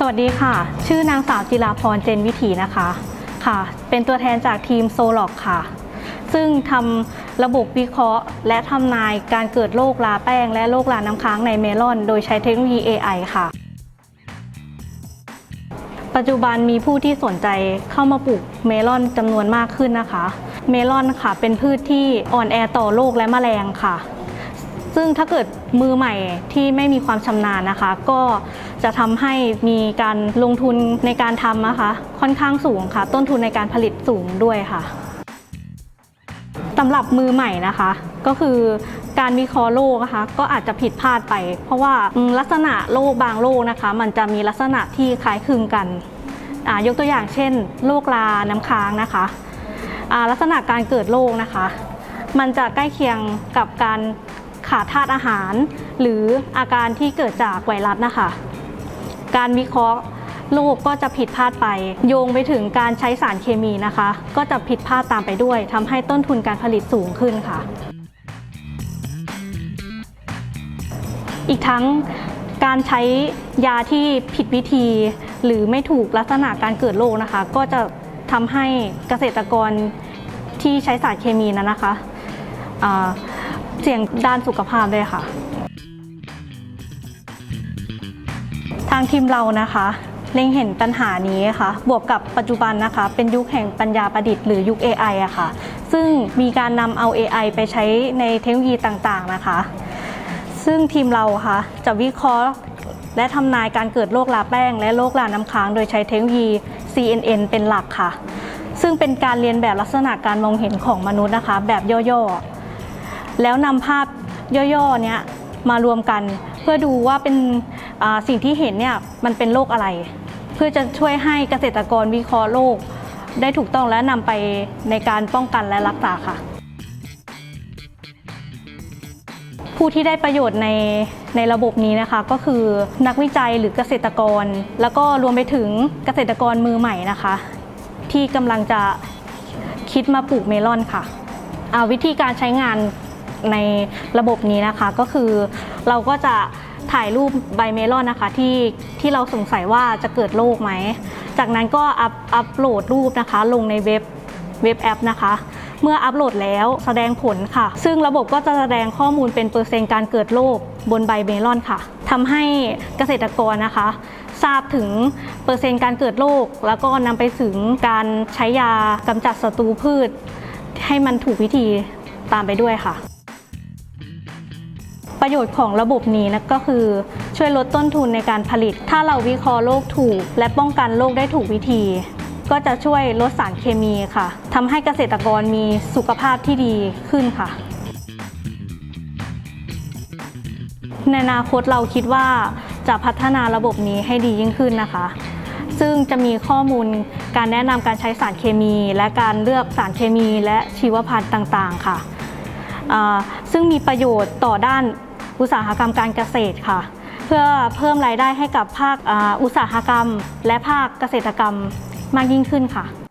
สวัสดีค่ะ ชื่อนางสาวจิราพรเจนวิถีนะคะค่ะ เป็นตัวแทนจากทีมโซล็อกค่ะ ซึ่งทำระบบวิเคราะห์ และทำนายการเกิดโรคลาแป้ง และโรคลาน้ำค้างในเมลอน โดยใช้เทคโนโลยี AI ค่ะ ปัจจุบันมีผู้ที่สนใจเข้ามาปลูกเมลอนจำนวนมากขึ้นนะคะ เมลอนค่ะ เป็นพืชที่อ่อนแอต่อโรคและแมลงค่ะ ซึ่งถ้าเกิดมือใหม่ที่ไม่มีความชำนาญนะคะ ก็จะทำให้มีการลงทุนในการทำนะคะ ค่อนข้างสูงค่ะ ต้นทุนในการผลิตสูงด้วยค่ะสำหรับมือใหม่นะคะ ก็คือการวิเคราะห์โรคนะคะ ก็อาจจะผิดพลาดไป เพราะว่าลักษณะโรคบางโรคนะคะ มันจะมีลักษณะที่คล้ายคลึงกันยกตัวอย่างเช่นโรคลาน้ำค้างนะคะลักษณะการเกิดโรคนะคะ มันจะใกล้เคียงกับการ ขาดธาตุอาหาร หรืออาการที่เกิดจากไวรัสนะคะ การวิเคราะห์โรคก็จะผิดพลาดไป โยงไปถึงการใช้สารเคมีนะคะ ก็จะผิดพลาดตามไปด้วยทำให้ต้นทุนการผลิตสูงขึ้นค่ะ อีกทั้งการใช้ยาที่ผิดวิธี หรือไม่ถูกลักษณะการเกิดโรคนะคะ ก็จะทำให้เกษตรกรที่ใช้สารเคมีนั้นนะคะอ่า เสี่ยงด้านสุขภาพด้วยค่ะ ทางทีมเรานะคะเล็งเห็นปัญหานี้ค่ะ บวกกับปัจจุบันนะคะ เป็นยุคแห่งปัญญาประดิษฐ์หรือยุค AI อะค่ะ ซึ่งมีการนำเอา AI ไปใช้ในเทคโนโลยีต่างๆนะคะ ซึ่งทีมเราค่ะจะวิเคราะห์และทำนายการเกิดโรคลาแป้ง และโรคลาน้ำค้างโดยใช้เทคโนโลยี CNN เป็นหลักค่ะ ซึ่งเป็นการเรียนแบบลักษณะการมองเห็นของมนุษย์นะคะ แบบย่อๆ แล้วนำภาพย่อๆเนี้ยมารวมกัน เพื่อดูว่าเป็นสิ่งที่เห็นเนี่ยมันเป็นโรคอะไร เพื่อจะช่วยให้เกษตรกรวิเคราะห์โรคได้ถูกต้องและนำไปในการป้องกันและรักษาค่ะ ผู้ที่ได้ประโยชน์ในในระบบนี้นะคะ ก็คือนักวิจัยหรือเกษตรกร แล้วก็รวมไปถึงเกษตรกรมือใหม่นะคะ ที่กำลังจะคิดมาปลูกเมลอนค่ะอ่าวิธีการใช้งาน ในระบบนี้นะคะก็คือเราก็จะถ่ายรูปใบเมลอนนะคะที่ที่เราสงสัยว่าจะเกิดโรคไหม จากนั้นก็อัพอัพโหลดรูปนะคะ ลงในเว็บเว็บแอปนะคะ เมื่ออัปโหลดแล้วแสดงผลค่ะ ซึ่งระบบก็จะแสดงข้อมูลเป็นเปอร์เซ็นต์การเกิดโรคบนใบเมลอนค่ะทำให้เกษตรกรนะคะ ทราบถึงเปอร์เซ็นต์การเกิดโรคแล้วก็นำไปถึงการใช้ยากำจัดศัตรูพืช ให้มันถูกวิธีตามไปด้วยค่ะ ประโยชน์ของระบบนี้นะก็คือช่วยลดต้นทุนในการผลิต ถ้าเราวิเคราะห์โรคถูก และป้องกันโรคได้ถูกวิธี ก็จะช่วยลดสารเคมีค่ะทำให้เกษตรกรมีสุขภาพที่ดีขึ้นค่ะ ในอนาคตเราคิดว่าจะพัฒนาระบบนี้ให้ดียิ่งขึ้นนะคะ ซึ่งจะมีข้อมูลการแนะนำการใช้สารเคมี และการเลือกสารเคมีและชีวพันธุ์ต่าง ๆ ค่ะ ซึ่งมีประโยชน์ต่อด้านอุตสาหกรรมการเกษตรค่ะ เพื่อเพิ่มรายได้ให้กับภาคอุตสาหกรรม และภาคเกษตรกรรมมากยิ่งขึ้นค่ะ